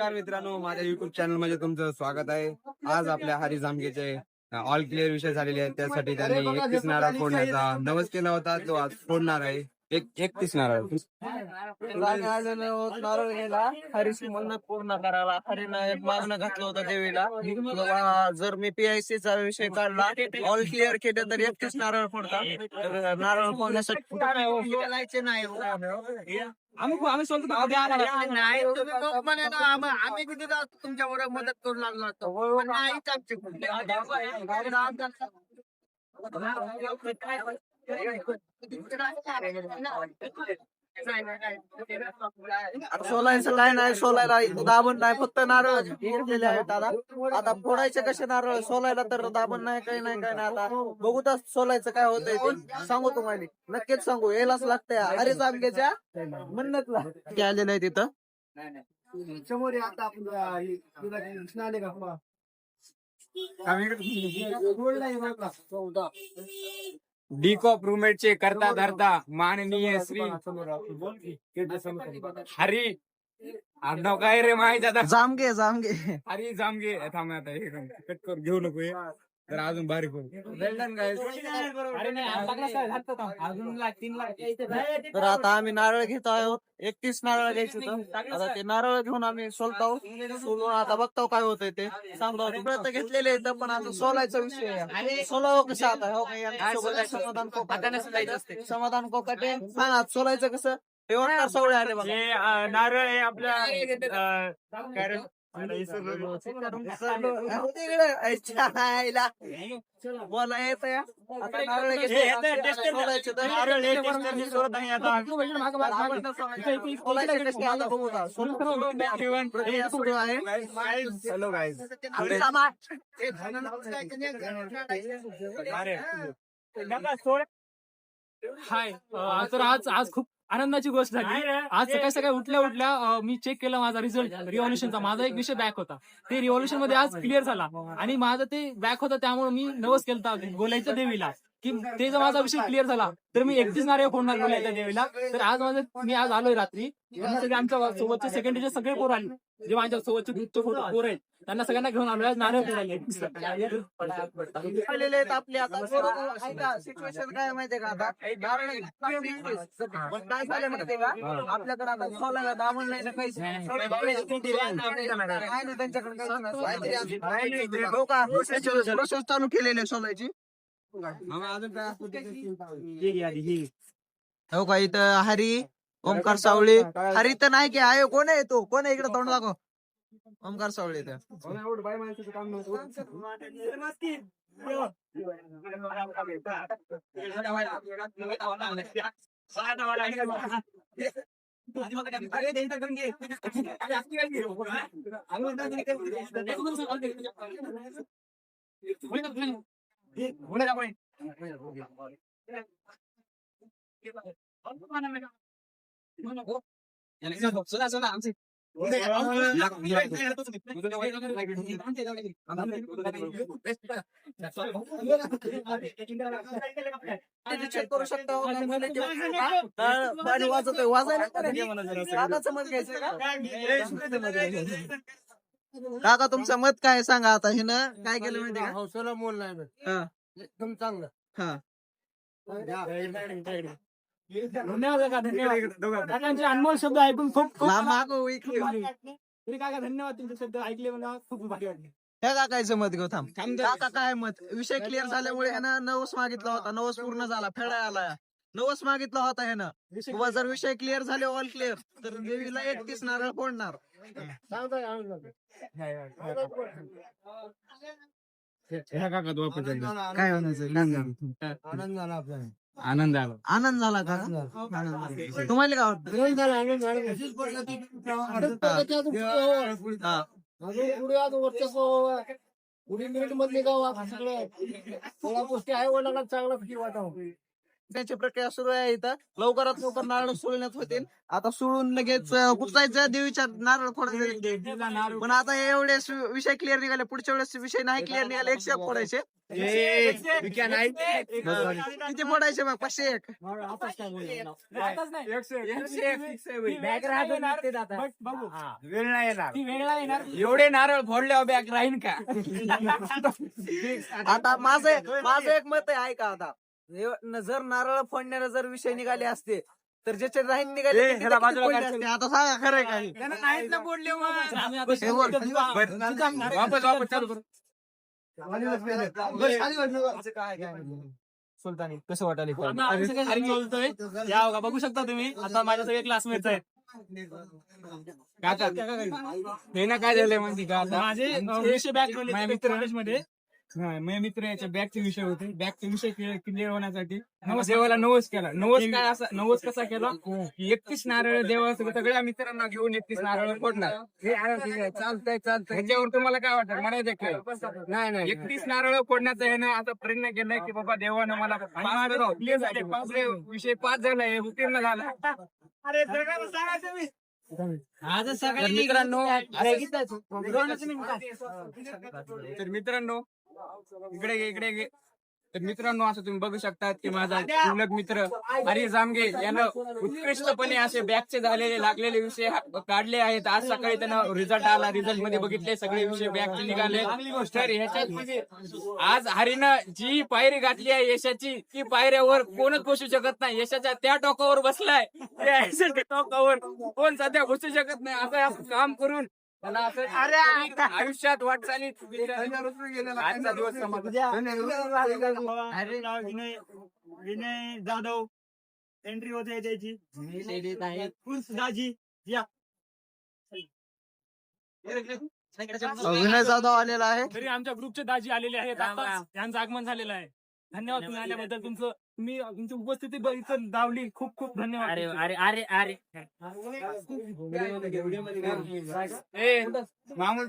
नमस्कार मित्रांनो माझ्या युट्यूब चॅनलमध्ये तुमचं स्वागत आहे. आज आपल्या हरी जामगेचे ऑल क्लिअर विषय झालेले आहेत. त्यासाठी त्यांनी एकतीस नारळ फोडण्याचा नवस केला होता तो आज फोडणार आहे. एक एकतीस नारळ. नारळ गेला हरीशी म्हणणं पूर्ण करायला. हरीनं एक मागणं घातलं होतं देवीला. जर मी पीआयसी चा विषय काढला ऑल क्लिअर केले तर एकतीस नारळ फोडतात. तर नारळ फोडण्यासाठी नाही आम्ही आम्ही सोडतो आम्ही किती तुमच्या बरोबर मदत करू लागलो असतो. पण नाहीच आमची सोलायचं काय नाही सोलायला दाबण नाही फक्त नारळ घेतलेले आहेत दादा. आता फोडायचे कसे नारळ? सोलायला तर दाबण नाही काही नाही काय नाही आता. बघू तर सोलायचं काय होतंय ते. सांगू तुम्हाला. नक्कीच सांगू. यायलाच लागतंय. हरीच आंब्याच्या म्हणणं आलेलं आहे तिथं. समोर आता आपण ते का? पहा. प्रूमेट आहे बघा, चौदा. डी कॉप रूममेटचे करता धरता माननीय श्री. हरी आडनाव काय रे माहिती आता जामगे जामगे हरी जामगे थांब आता हे कट कर घेऊ नको हे. तर अजून भारी फोड तर आता आम्ही नारळ घेत आहोत. एकतीस नारळ घ्यायचे होतं. आता ते नारळ घेऊन आम्ही सोलतो सोलून आता बघतो काय होतंय ते. सांगतो प्रयत्न घेतलेले आहेत पण आता सोलायचा विषय आहे. सोलावं कसं आता? हो समाधान कोकाटे समाधान कोकाटे सांगा सोलायचं कसं? सवळे आले बघा. हे नारळ हे आपल्या? बोला येत हे हे. हे. हॅलो गाईज हाय तर आज आज खूप आनंदाची गोष्ट झाली. आज सकाळी सकाळी उठल्या उठल्या मी चेक केलं माझा रिझल्ट रिव्हॉल्युशनचा माझा एक विषय बॅक होता. ते रिव्हॉल्युशनमध्ये आज क्लिअर झाला. आणि माझं ते बॅक होता त्यामुळे मी नवस केलता. गोलायच्या देवीला. की ते जर माझा विषय क्लिअर झाला तर मी एकतीस नारळ फोडणार गोलायच्या देवीला तर आज माझं मी आज आलोय रात्री. सगळे आमच्या सोबतचे सेकंडरीचे सगळे पोर आले जे माझ्या सोबतचे पोर आहेत. त्यांना सगळ्यांना घेऊन आलोय आज नारळ फोडायला आपले आता. सिच्युएशन काय माहितीये का आता? काय झालं माहितीये का? आपल्याकडे आता सोलायला दामण नाही ना काहीच नाही. काय नाही त्यांच्याकडे. हो चालू केलेली सोलायची. हो का इथं हरी ओमकार सावळे हरी तर नाही की आहे कोण आहे तो? कोण आहे इकडे तोंड दाखव ओमकार सावळे इथं काम नव्हतं. चेक करू शकता वाजतोय वाजायला मत घ्यायचं काका तुमचं मत काय आहे? सांगा आता. हे ना काय केलं माहिती का? हौसला मोल नाही बघ. हा. एकदम चांगलं. हा. धन्यवाद काका धन्यवाद. काकांचे अनमोल शब्द ऐकून खूप खूप लांब मागं इकडे. तरी काका धन्यवाद तुमचे शब्द ऐकले मला खूप भारी वाटले. हे काकायचं मत घेऊ थांब. काका काय मत? विषय क्लिअर झाल्यामुळे ह्यानं नवस मागितला होता. नवस पूर्ण झाला. फेडा आला. नवस मागितला होता ह्यानं किंवा जर विषय क्लिअर झाले ऑल क्लिअर तर देवीला एकतीस नारळ फोडणार. सांगताय आनंद. काय म्हणायचं आनंद झाला आपल्याला आनंद आला आनंद झाला का आनंद झाला. तुम्हाला काय वाटतं आनंद झाला, आनंद झाला. अशीच पद्धती हा. अजून पुढे आज वर्चस्व व्हावं. पुढे मिनिट मधले गाव आता सगळं थोडा गोष्टी आहे वडिलांना चांगला फी वाटावं त्याची प्रक्रिया सुरू आहे इथं. लवकरात लवकर नारळ सोडण्यात होतील. आता सोडून लगेच अं, कुठं जायचं देवीच्या नारळ फोडायचे पण आता हे एवढे विषय क्लिअर निघाले. पुढच्या वेळेस विषय नाही क्लिअर निघाले. एकशे एक फोडायचे किती फोडायचे मग? पाचशे एक. वेळ नाही येणार. ती वेळेला येणार. एवढे नारळ फोडल्यावर बॅग राहीन का? आता माझं माझं एक मत आहे. ऐका आता. हे जर नारळ फोडण्याला जर विषय निघाले असते तर ज्याचे राहीन निघाले ए, ते किती ह्याला बाजूला फोडले काढ. असते? आता सांगा खरं आहे काही नाहीत ना फोडले मग. आम्ही आता हे बोल. वापस वापस चालू करू. सुलतानी कसं वाटायला आता बोलतोय. या बघा बघू शकता तुम्ही. आता माझ्या सगळे क्लासमेट्स आहेत. काका हे ना काय झालंय माहिती का आता? माझे अं, विषय बॅक माझ्या मित्र- कॉलेजमध्ये हा, मित्र याच्या बॅगचे विषय होते. बॅगचे विषय क्लिअर होण्यासाठी. देवाला नवस केला. नवस काय असा नवस कसा केला? की एकतीस नारळ देवा सगळ्या मित्रांना घेऊन एकतीस नारळ फोडणार. हे चालतंय चालतंय. ह्याच्यावर तुम्हाला काय वाटतं? म्हणायचं काय नाही नाही एकतीस नारळ फोडण्याचा आहे ना आता प्रयत्न केलाय की बाबा देवानं मला पाच झाले. विषय पाच झालाय उत्तीर्ण झाला. आज सगळ्या मित्रांनो तर मित्रांनो इकडे घे, इकडे घे. तर मित्रांनो असं तुम्ही बघू शकता की माझा जिवलग मित्र हरी जामगे यानं उत्कृष्टपणे असे बॅगचे झालेले लागलेले विषय काढले आहेत. आज सकाळी त्यानं रिझल्ट आला. रिझल्टमध्ये बघितले सगळे विषय बॅगचे निघाले. तर ह्याच्यात म्हणजे आज हरीनं जी पायरी घातली आहे यशाची ती पायऱ्यावर कोणच बसू शकत नाही. यशाच्या त्या टोकावर बसलाय. त्या यशाच्या टोकावर कोण सध्या बसू शकत नाही. असं असं काम करून असं आयुष्यात वाटचालीत आजचा दिवस समाप्त. विनय विनय जाधव एंट्री होते त्याची दाजी या. विनय जाधव आलेला आहे. तरी आमच्या ग्रुपचे दाजी आलेले आहेत. आता यांचं आगमन झालेलं आहे. धन्यवाद तुम्ही आल्याबद्दल तुमचं. मी तुमची उपस्थिती ब- इथं लावली खूप खूप धन्यवाद अरे अरे अरे अरे. ए, मामूल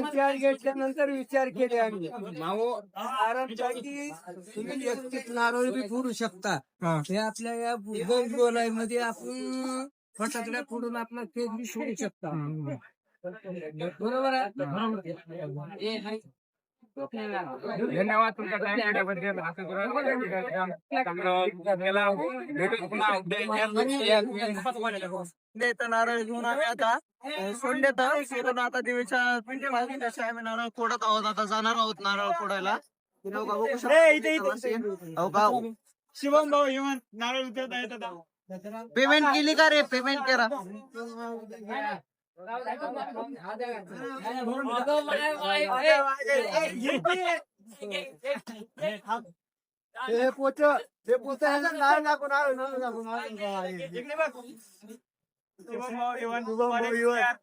विचार घेतल्यानंतर विचार केले आम्ही. मामू तुम्ही एकतीस नारळ बी शकता. हे. आपल्या या गोलाई मध्ये आपण फटाकड्या फोडून आपला केक बी सोडू शकता. बरोबर आहे? धन्यवाद तुमचा टाइम दिल्याबद्दल असं करून भेटू नारळ घेऊन आम्ही आता अं, सोडण्यात सोडून आता देवीच्या आम्ही नारळ फोडत आहोत आता जाणार आहोत नारळ फोडायला शिवम भाऊ येऊन नारळ उतरता येत पेमेंट केली का रे? पेमेंट करा. हे पोच हे पोच नारळ दाखव नारळ नारळ दाखव नारळ शिवम भाऊ येऊन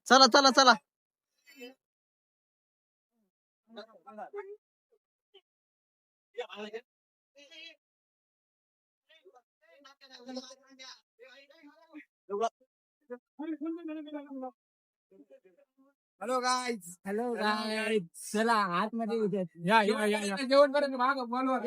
चला चला चला हॅलो गाईज हॅलो चला आतमध्ये या या या या. जेवण पर्यंत माग बोलवा.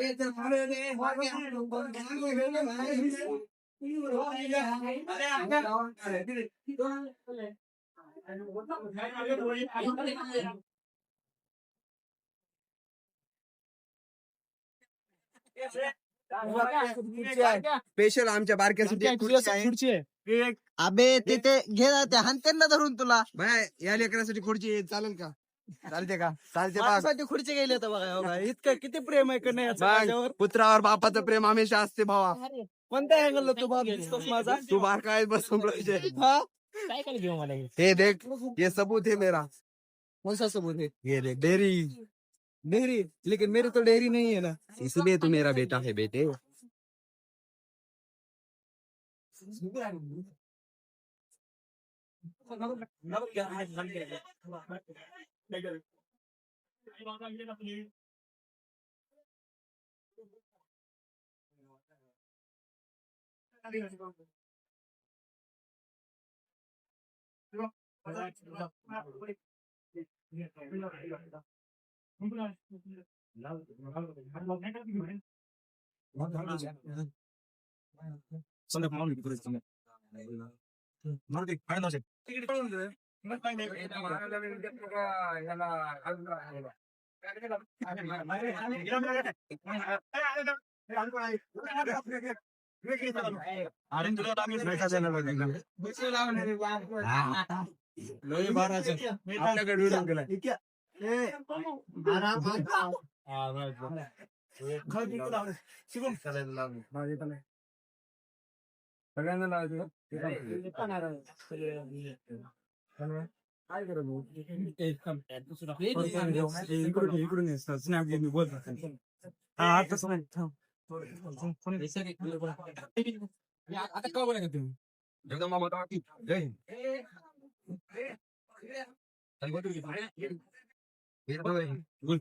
स्पेशल आमच्या बारक्यासाठी खुर्ची आहे. अबे तिथे ते हानते ना धरून तुला. बाय या लेकरासाठी खुर्ची आहे. चालेल का? चालते का? चालते बघ माझ्यासाठी खुर्ची गेली तर बघा हो. इतकं किती प्रेम आहे का नाही याचं माझ्यावर? बघ, पुत्रावर बापाचं प्रेम हमेशा असते भावा. कोणत्या अँगल तू बाप दिसतोस माझा? तू बारका आहे बस संपलं हा? घेऊ मला हे? हे देख ये सबूत है मेरा. कौन सा सबूत है ये देख डेरी. डेहरी लेकिन मेरे तो डेहरी नहीं है ना. इसलिए तू मेरा बेटा है बेटे. 나도 나도 한 సండే మామూలు ఇప్పుడు ఇస్తుంది మనకి పైన शिवम सगळ्यांना लावायचं काय इकडून इकडून स्नॅप घेऊन बोल हा तसं नाही आता का बोलायचं तुम्ही जगदंबा माता की जय हिंद चल, बोल तू. हे बघ, बोल.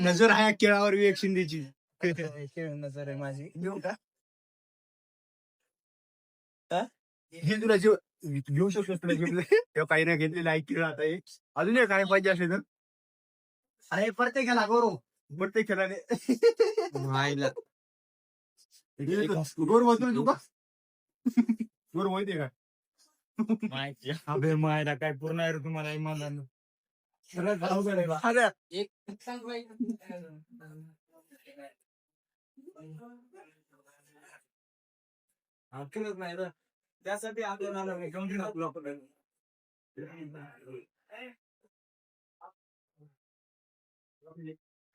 नजर आहे केळावर विवेक शिंदेची नजर आहे माझी घेऊ का हे तुला जीव घेऊ शकतो तुला जीव तेव्हा काही नाही घेतलेलं आहे केळ आता हे अजून काय पाहिजे असेल तर अरे प्रत्येकाला करू प्रत्येक खेळाने. गोर म्हणतो तू का गोर माहितीये का? अबे मायला काय पूर्ण आहे रे तुम्हाला इमानदार. नाही रे. त्यासाठी आपल्याला घेऊन टाकलो आपण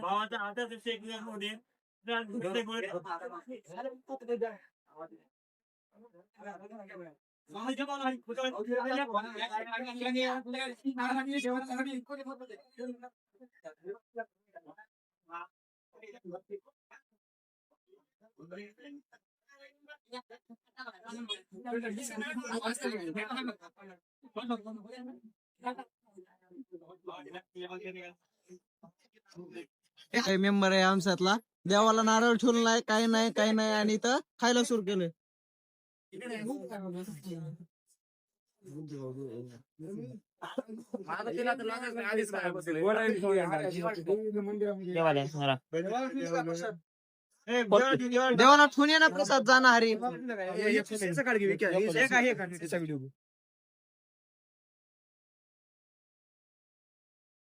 भावाचा आता शेक मध्ये काही मेंबर आहे आमच्यातला देवाला नारळ ठेवून नाही काही नाही काही नाही आणि इथं खायला सुरू केलं देवाला ठेवून ये ना प्रसाद जाणार हरी